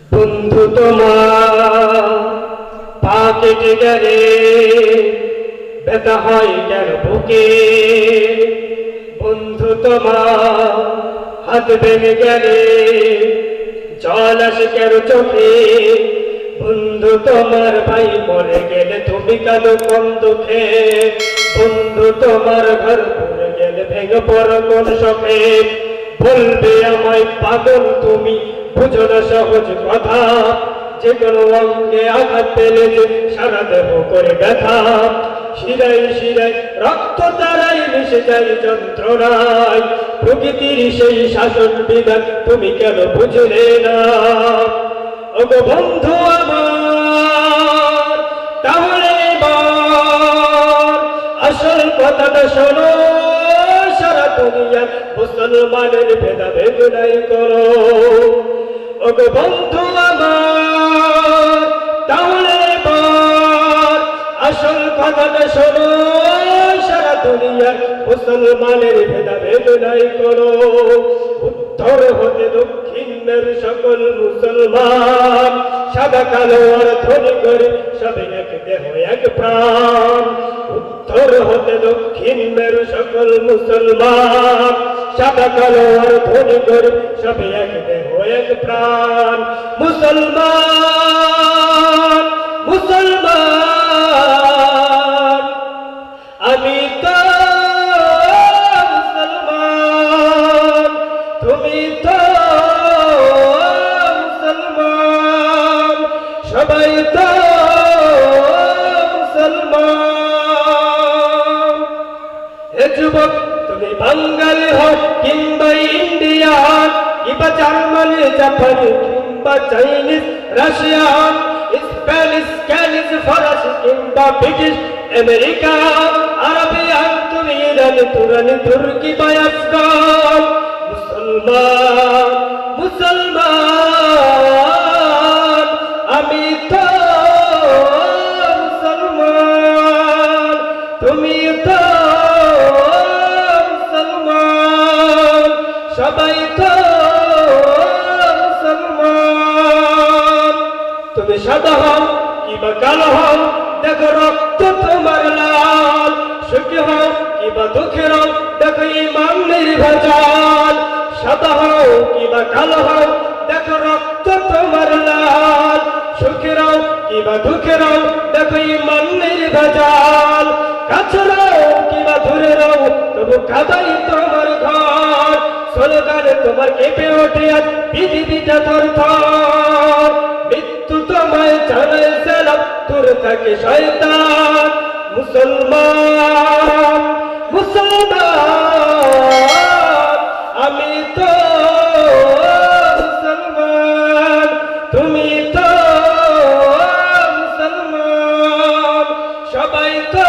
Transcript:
বন্ধু তোমার, পা গেলে ব্যথা হয় কেন বুকে? বন্ধু তোমার, হাত ভেঙে গেলে জল আসে কেন চোখে? বন্ধু তোমার ভাই মরে গেলে তুমি কেন কম দুঃখে? বন্ধু তোমার ঘর পড়ে গেলে ভেঙে পড় কোন শখে বলবে আমায়, পাগল তুমি বুঝো না সহজ কথা। যে কোনো অঙ্গে আঘাত পেলে যে সারা দেহ করে ব্যথা। শিরাই শিরাই রক্ত তারাই মিশে যায় যন্ত্রণায়। প্রকৃতির সেই শাসন বিধান তুমি কেন বুঝলে না? ওগো বন্ধু আমার, তাহলে আসল কথাটা শোনো। সারা দুনিয়া মুসলমানের ভেদা বেদনাই করো। ওগো বন্ধু আমার, তাহলে আসল কথাটা শোনো। সারা দুনিয়ার মুসলমানের ভেদা বেদনাই করো। উত্তর হতে দক্ষিণের সকল মুসলমান সাদা কালো আর করে সবে এক দেহ, এক প্রাণ। উত্তর হতে দক্ষিণের সকল মুসলমান সাদা কালো আর ধনী করে সবে এক দেহ, এক প্রাণ। মুসলমান মুসলমান, আমি তো মুসলমান, তুমি তো মুসলমান, সবাই তো কিংবা জার্মানি জাপানি কিংবা চাইনিজ রাশিয়ান, স্প্যানিশ ক্যানিজ ফরাসি কিংবা ব্রিটিশ, আমেরিকা, আরবিয়ান, তুমি ইরানি তুরানি তুর্কি বা আফগান। মুসলমান মুসলমান, আমি তো মুসলমান, তুমি তো মুসলমান। সবাই তো সাদা হও কিবা কালো হও, দেখো রক্ত তোমার লাল। সুখী হও কিবা দুঃখের হও দেখো ইমান নির্ভেজাল। সাদা হও কিবা কালো হও, দেখো রক্ত তোমার লাল। সুখের হও কিবা দুঃখের হও দেখো ইমান নির্ভেজাল। কাছে রও কিবা দূরে রও, তবু কাদাই তোমার ঘর। স্লোগানে তোমার কেঁপে ওঠে আজ পৃথিবীটা তোর তোর থাকে শয়তান মুসলমান মুসলমান। আমি তো মুসলমান তুমি তো মুসলমান। সবাই তো